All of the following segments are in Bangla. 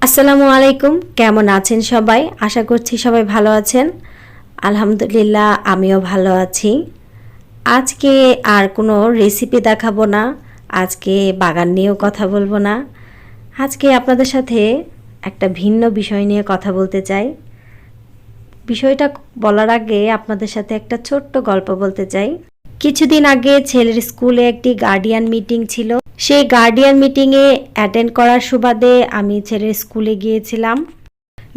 আসসালামু আলাইকুম। কেমন আছেন সবাই? আশা করছি সবাই ভালো আছেন। আলহামদুলিল্লাহ, আমিও ভালো আছি। আজকে আর কোনো রেসিপি দেখাবো না। আজকে বাগান নিয়েও কথা বলব না। আজকে আপনাদের সাথে একটা ভিন্ন বিষয় নিয়ে কথা বলতে চাই। বিষয়টা বলার আগে আপনাদের সাথে একটা ছোট্ট গল্প বলতে চাই। কিছুদিন আগে ছেলের স্কুলে একটি গার্ডিয়ান মিটিং ছিল। সেই গার্ডিয়ান মিটিংয়ে অ্যাটেন্ড করার সুবাদে আমি ছেলের স্কুলে গিয়েছিলাম।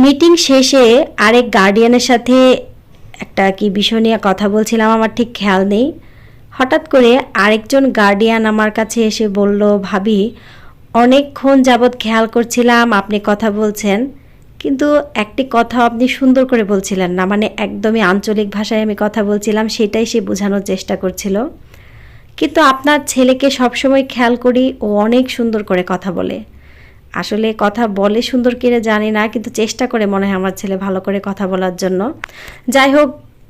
মিটিং শেষে আরেক গার্ডিয়ানের সাথে একটা কি বিষয় নিয়ে কথা বলছিলাম, আমার ঠিক খেয়াল নেই। হঠাৎ করে আরেকজন গার্ডিয়ান আমার কাছে এসে বলল, ভাবি, অনেকক্ষণ যাবৎ খেয়াল করছিলাম, আপনি কথা বলছেন। কিন্তু একটি কথা আপনি সুন্দর করে বলছিলেন না মানে একদমই আঞ্চলিক ভাষায় আমি কথা বলছিলাম, সেটাই সে বোঝানোর চেষ্টা করছিল। কিন্তু আপনার ছেলেকে সবসময় খেয়াল করি ও অনেক সুন্দর করে কথা বলে। আসলে কথা বলে সুন্দর কিনা জানি না, কিন্তু চেষ্টা করে মনে হয় আমার ছেলে ভালো করে কথা বলার জন্য। যাই হোক,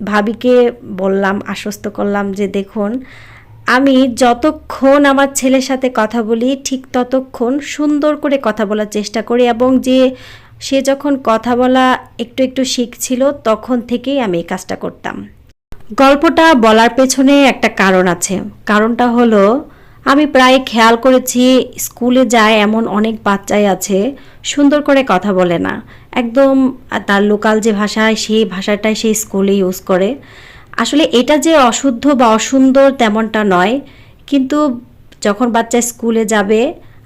ভাবিকে বললাম, আশ্বস্ত করলাম যে দেখুন, আমি যতক্ষণ আমার ছেলের সাথে কথা বলি, ঠিক ততক্ষণ সুন্দর করে কথা বলার চেষ্টা করি এবং যে সে যখন কথা বলা একটু একটু শিখছিল, তখন থেকেই আমি এই কাজটা করতাম। গল্পটা বলার পেছনে একটা কারণ আছে। কারণটা হলো, আমি প্রায় খেয়াল করেছি, স্কুলে যায় এমন অনেক বাচ্চাই আছে, সুন্দর করে কথা বলে না। একদম তার লোকাল যে ভাষায়, সেই ভাষাটাই সেই স্কুলে ইউজ করে। আসলে এটা যে অশুদ্ধ বা অসুন্দর তেমনটা নয়, কিন্তু যখন বাচ্চা স্কুলে যাবে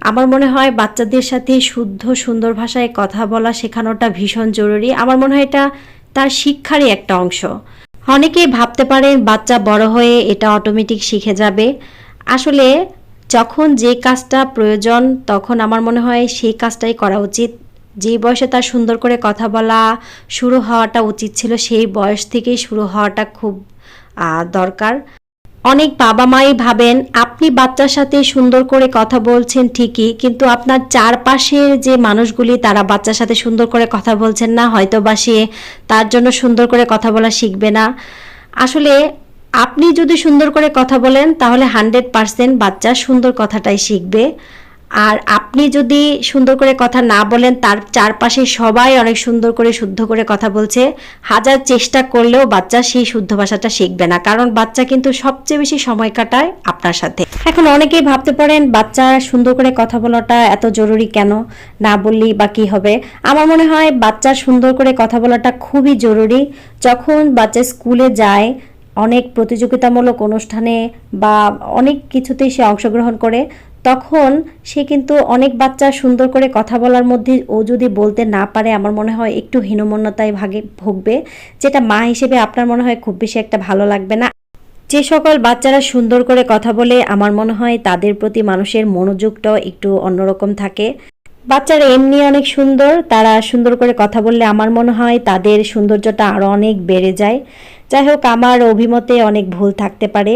আমার মনে হয় বাচ্চাদের সাথে শুদ্ধ, সুন্দর ভাষায় কথা বলা শেখানোটা ভীষণ জরুরি। আমার মনে হয় এটা তার শিক্ষারই একটা অংশ। অনেকেই ভাবতে পারেন বাচ্চা বড় হয়ে এটা অটোমেটিক শিখে যাবে। আসলে যখন যে কাজটা প্রয়োজন, তখন আমার মনে হয় সেই কাজটাই করা উচিত। যে বয়সে তার সুন্দর করে কথা বলা শুরু হওয়াটা উচিত ছিল, সেই বয়স থেকেই শুরু হওয়াটা খুব দরকার। অনেক বাবা মাই ভাবেন আপনি বাচ্চার সাথে সুন্দর করে কথা বলছেন ঠিকই, কিন্তু আপনার চারপাশের যে মানুষগুলি, তারা বাচ্চার সাথে সুন্দর করে কথা বলছেন না হয়তো বা সে তার জন্য সুন্দর করে কথা বলা শিখবে না। আসলে আপনি যদি সুন্দর করে কথা বলেন, তাহলে হান্ড্রেড পারসেন্ট বাচ্চা সুন্দর কথাটাই শিখবে। আর আপনি যদি সুন্দর করে কথা না বলেন, তার চারপাশে সবাই অনেক সুন্দর করে, শুদ্ধ করে কথা বলছে। হাজার চেষ্টা করলেও বাচ্চা সেই শুদ্ধ ভাষাটা শিখবে না। কারণ বাচ্চা কিন্তু সবচেয়ে বেশি সময় কাটায় আপনার সাথে। এখন অনেকেই ভাবতে পারেন, বাচ্চা সুন্দর করে কথা বলাটা এত জরুরি কেন? না বললেই বা কী হবে? আমার মনে হয় বাচ্চা সুন্দর করে কথা বলাটা খুবই জরুরি। যখন বাচ্চা স্কুলে যায়, অনেক প্রতিযোগিতামূলক অনুষ্ঠানে বা অনেক কিছুতেই সে অংশগ্রহণ করে তখন সে কিন্তু অনেক বাচ্চা সুন্দর করে কথা বলার মধ্যে ও যদি বলতে না পারে, আমার মনে হয় একটু হীনমন্যতায় ভাগে ভুগবে, যেটা মা হিসেবে আপনার মনে হয় খুব বেশি একটা ভালো লাগবে না। যে সকল বাচ্চারা সুন্দর করে কথা বলে, আমার মনে হয় তাদের প্রতি মানুষের মনোযোগটাও একটু অন্যরকম থাকে। বাচ্চারা এমনি অনেক সুন্দর, তারা সুন্দর করে কথা বললে আমার মনে হয় তাদের সৌন্দর্যটা আরও অনেক বেড়ে যায়। যাই হোক, আমার অভিমতে অনেক ভুল থাকতে পারে।